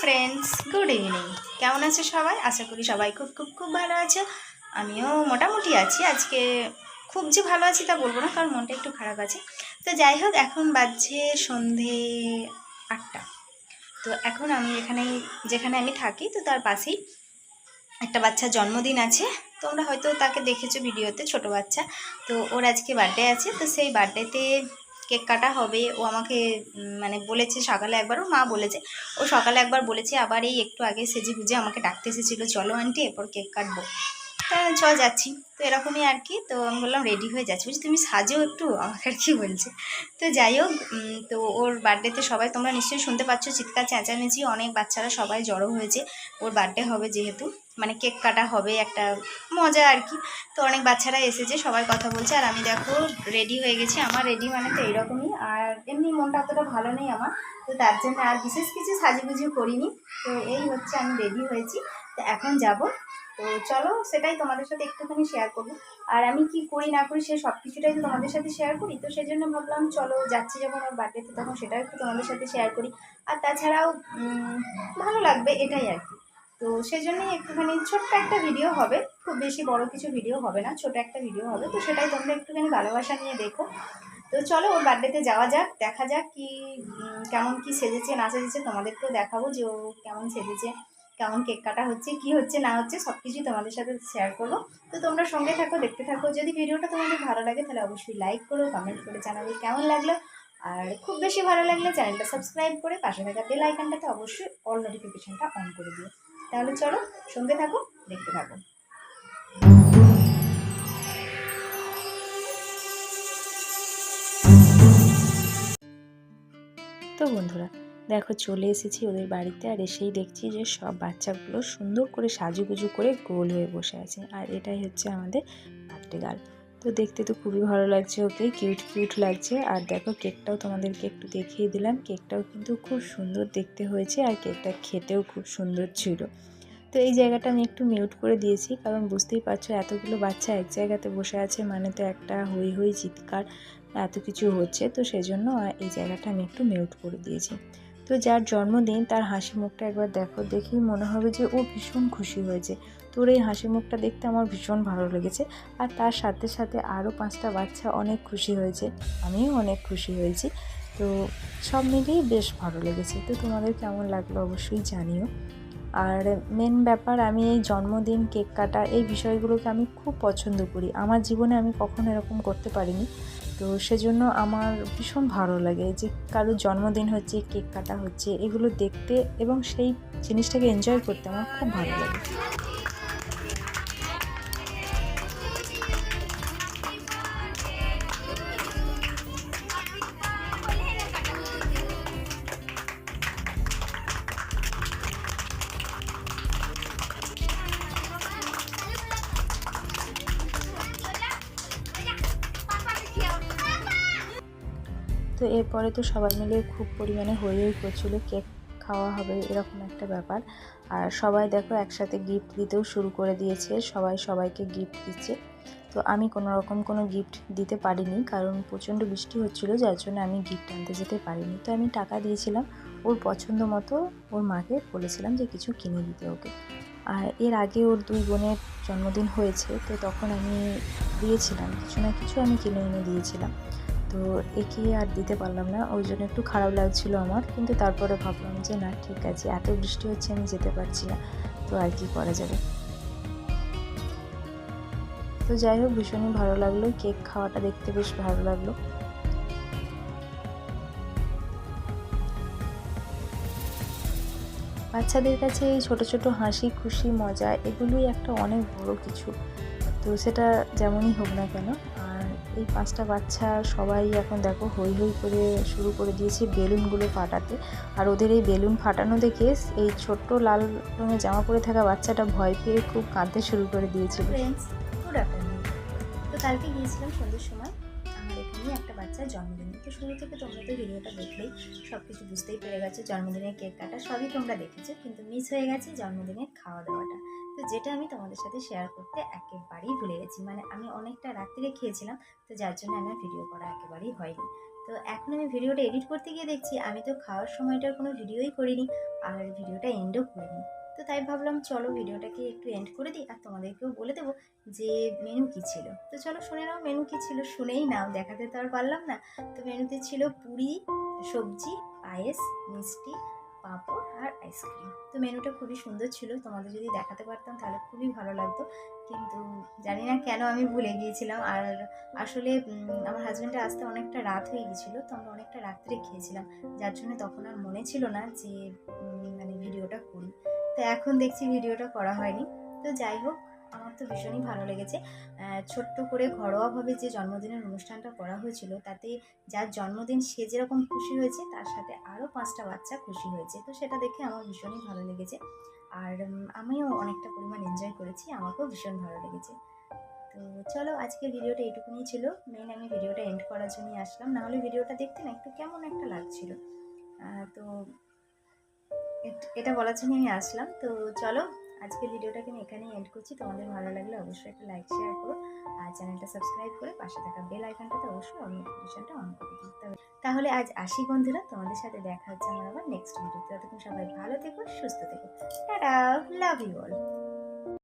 Friends good evening কেমন আছে সবাই? আশা করি সবাই খুব খুব খুব ভালো আছে। আমিও মোটামুটি আছি। আজকে খুব যে ভালো আছি তা বলব না, কারণ মনটা একটু খারাপ আছে। তো যাই হোক, এখন বাজছে সন্ধে আটটা। তো এখন আমি এখানে, যেখানে আমি থাকি, তো তার পাশেই একটা বাচ্চার জন্মদিন আছে। তোমরা হয়তো তাকে দেখেছ ভিডিওতে, ছোট বাচ্চা। তো ওর আজকে বার্থডে আছে। তো সেই বার্থডেতে কেক কাটা হবে। ও আমাকে মানে বলেছে সকালে একবার, ও মা বলেছে। ও সকালে একবার বলেছে, আবার এই একটু আগে সেজে গুজে আমাকে ডাকতে এসেছিল, চলো আন্টি, এরপর কেক কাটবো। তা চ, যাচ্ছি। তো এরকমই আর কি, তো আমি বললাম রেডি হয়ে যাচ্ছি। বলছি, তুমি সাজো একটু? আমাকে আর কি বলছে। তো যাই হোক তো ওর বার্থডেতে সবাই, তোমরা নিশ্চয়ই শুনতে পাচ্ছ, চিৎকার, চেঁচামেচি, অনেক বাচ্চারা সবাই জড়ো হয়েছে। ওর বার্থডে হবে যেহেতু। মানে কেক কাটা হবে, একটা মজা আর কি। তো অনেক বাচ্চারা এসেছে, সবাই কথা বলছে। আর আমি দেখো রেডি হয়ে গেছি। আমার রেডি মানে তো এইরকমই। আর এমনি মনটা অতটা ভালো নেই আমার। তো তার জন্য আর বিশেষ কিছু সাজুগুজু করিনি। তো এই হচ্ছে আমি রেডি হয়েছি। তো এখন যাব। তো চলো, সেটাই তোমাদের সাথে একটুখানি শেয়ার করব। আর আমি কি করি, না করি, সে সব কিছুটাই তো তোমাদের সাথে শেয়ার করি। তো সেই জন্য ভাবলাম, চলো যাচ্ছি যখন ওর বার্থডেতে তখন সেটাও একটু তোমাদের সাথে শেয়ার করি। আর তাছাড়াও ভালো লাগবে এটাই আর কি। তো সেই জন্যই একটুখানি ছোট্ট একটা ভিডিও হবে। খুব বেশি বড় কিছু ভিডিও হবে না, ছোট একটা ভিডিও হবে। তো সেটাই তোমরা একটুখানি ভালোবাসা নিয়ে দেখো। তো চলো ওর বার্থডেতে যাওয়া যাক, দেখা যাক কি কেমন কি সেজেছে, না সেজেছে তোমাদেরকেও দেখাবো যে ও কেমন সেজেছে, কেমন কেক কাটা হচ্ছে, কি হচ্ছে, না হচ্ছে সব কিছুই তোমাদের সাথে শেয়ার করব। তো তোমরা সঙ্গে থাকো, দেখতে থাকো। যদি ভিডিওটা তোমাদের ভালো লাগে, তাহলে অবশ্যই লাইক করো কমেন্ট করে জানাবে কেমন লাগল। আর খুব বেশি ভালো লাগলে চ্যানেলটা সাবস্ক্রাইব করে পাশে থাকা বেল আইকনটাতে অবশ্যই অল নোটিফিকেশনটা অন করে দিও। তাহলে চলো সঙ্গে থাকো, দেখতে থাকো। তো বন্ধুরা, দেখো চলে এসেছি ওদের বাড়িতে আর এসেই দেখছি যে সব বাচ্চাগুলো সুন্দর করে সাজুগুজু করে গোল হয়ে বসে আছে। আর এটাই হচ্ছে আমাদের গার্ল। তো দেখতে তো খুবই ভালো লাগছে ওকে কিউট কিউট লাগছে। আর দেখো কেকটাও তোমাদেরকে একটু দেখিয়ে দিলাম। কেকটাও কিন্তু খুব সুন্দর দেখতে হয়েছে আর কেকটা খেতেও খুব সুন্দর ছিল। তো এই জায়গাটা আমি একটু মিউট করে দিয়েছি কারণ বুঝতেই পারছ এতগুলো বাচ্চা এক জায়গাতে বসে আছে মানে তো একটা হই হই চিৎকার এত কিছু হচ্ছে। তো সেজন্য এই জায়গাটা আমি একটু মিউট করে দিয়েছি। তো যার জন্মদিন, তার হাসি মুখটা একবার দেখো, দেখেই মনে হবে যে ও ভীষণ খুশি হয়েছে। তোর এই হাসি মুখটা দেখতে আমার ভীষণ ভালো লেগেছে আর তার সাথে সাথে আরও পাঁচটা বাচ্চা অনেক খুশি হয়েছে। আমিও অনেক খুশি হয়েছি। তো সব মিলিয়ে বেশ ভালো লেগেছে। তো তোমাদের কেমন লাগল অবশ্যই জানিও। আর মেন ব্যাপার, আমি এই জন্মদিন, কেক কাটা এই বিষয়গুলোকে আমি খুব পছন্দ করি। আমার জীবনে আমি কখনো এরকম করতে পারিনি। তো সেজন্য আমার ভীষণ ভালো লাগে যে কারোর জন্মদিন হচ্ছে, কেক কাটা হচ্ছে, এগুলো দেখতে এবং সেই জিনিসটাকে এনজয় করতে আমার খুব ভালো লাগে। তো এরপরে তো সবাই মিলে খুব পরিমাণে হয়েই করছিল, কেক খাওয়া হবে এরকম একটা ব্যাপার। আর সবাই দেখো একসাথে গিফট দিতেও শুরু করে দিয়েছে, সবাই সবাইকে গিফট দিচ্ছে। তো আমি কোনো রকম কোনো গিফট দিতে পারিনি, কারণ প্রচণ্ড বৃষ্টি হচ্ছিল, যার জন্য আমি গিফট আনতে যেতে পারিনি। তো আমি টাকা দিয়েছিলাম ওর পছন্দ মতো, ওর মাকে বলেছিলাম যে কিছু কিনে দিতে ওকে। আর এর আগে ওর দুই বোনের জন্মদিন হয়েছে, তো তখন আমি দিয়েছিলাম, কিছু না কিছু আমি কিনে এনে দিয়েছিলাম। তো একে আর দিতে পারলাম না, ওই জন্য একটু খারাপ লাগছিল আমার। কিন্তু তারপরে ভাবলাম যে, না, ঠিক আছে, এত বৃষ্টি হচ্ছে, আমি যেতে পারছি না। তো আর কি করা যাবে? তো যাই হোক, ভীষণই ভালো লাগল। কেক খাওয়াটা দেখতে বেশ ভালো লাগল। বাচ্চাদের কাছে এই ছোট ছোট হাসি, খুশি, মজা, এগুলোই একটা অনেক বড় কিছু। তো সেটা যেমনই হোক না কেন এই পাঁচটা বাচ্চা সবাই এখন দেখো হই হই করে শুরু করে দিয়েছে বেলুনগুলো ফাটাতে। আর ওদের এই বেলুন ফাটানো দেখে এই ছোট্ট লাল রঙের জামা পরে থাকা বাচ্চাটা ভয় পেয়ে খুব কাঁদতে শুরু করে দিয়েছিল। তো কালকে গিয়েছিলাম সন্ধ্যের সময়। আমার এখানে একটা বাচ্চার জন্মদিন। তো শুরু থেকে তোমরা তো ভিডিওটা দেখলেই সব কিছু বুঝতেই পেরে গেছো। জন্মদিনের কেক কাটা সবই তোমরা দেখেছ, কিন্তু মিস হয়ে গেছে জন্মদিনের খাওয়া দাওয়াটা তো যেটা আমি তোমাদের সাথে শেয়ার করতে একেবারেই ভুলে গেছি। মানে আমি অনেকটা রাত্রিরে খেয়েছিলাম, তো যার জন্য আমার ভিডিও করা একেবারেই হয়নি। তো তো এখন আমি ভিডিওটা এডিট করতে গিয়ে দেখছি, আমি তো খাওয়ার সময়টার কোনো ভিডিওই করিনি আর ভিডিওটা এন্ডও করিনি। তো তাই ভাবলাম, চলো ভিডিওটাকে একটু এন্ড করে দিই আর তোমাদেরকেও বলে দেবো যে মেনু কী ছিল। তো চলো শুনে নাও মেনু কী ছিল। শুনেই নাও, দেখাতে তো আর পারলাম না। তো মেনুতে ছিল পুরি, সবজি, পায়েস, মিষ্টি পাঁপড় আর আইসক্রিম তো মেনুটা খুবই সুন্দর ছিল, তোমাদের যদি দেখাতে পারতাম তাহলে খুবই ভালো লাগতো। কিন্তু জানি না কেন আমি ভুলে গিয়েছিলাম। আর আসলে আমার হাজব্যান্ডটা আসতে অনেকটা রাত হয়ে গেছিল তো আমরা অনেকটা রাত্রে খেয়েছিলাম। যার জন্য তখন আর মনে ছিল না যে মানে ভিডিওটা করি। তো এখন দেখছি ভিডিওটা করা হয়নি। তো যাই হোক আমার তো ভীষণই ভালো লেগেছে। ছোট্ট করে ঘরোয়াভাবে যে জন্মদিনের অনুষ্ঠানটা করা হয়েছিল, তাতে যার জন্মদিন সে যেরকম খুশি হয়েছে, তার সাথে আরও পাঁচটা বাচ্চা খুশি হয়েছে। তো সেটা দেখে আমার ভীষণই ভালো লেগেছে। আর আমিও অনেকটা পরিমাণ এনজয় করেছি, আমাকেও ভীষণ ভালো লেগেছে। তো চলো আজকে ভিডিওটা এইটুকুনি ছিল। মেন আমি ভিডিওটা এন্ড করার জন্যই আসলাম। নাহলে ভিডিওটা দেখতে না, একটু কেমন একটা লাগছিল। তো এটা বলার জন্য আমি আসলাম। তো চলো আজকে ভিডিওটাকে আমি এখানেই এন্ড করছি। তোমাদের ভালো লাগলে অবশ্যই একটা লাইক শেয়ার করো। আর চ্যানেলটা সাবস্ক্রাইব করে পাশে থাকা বেল আইকনটাতে অবশ্যই অন নোটিফিকেশনটা অন করে দিতে হবে তাহলে আজ আসি বন্ধুরা, তোমাদের সাথে দেখা হচ্ছে আমার আবার নেক্সট ভিডিওতে ততক্ষণ সবাই ভালো থেকো, সুস্থ থেকো। Tata love you all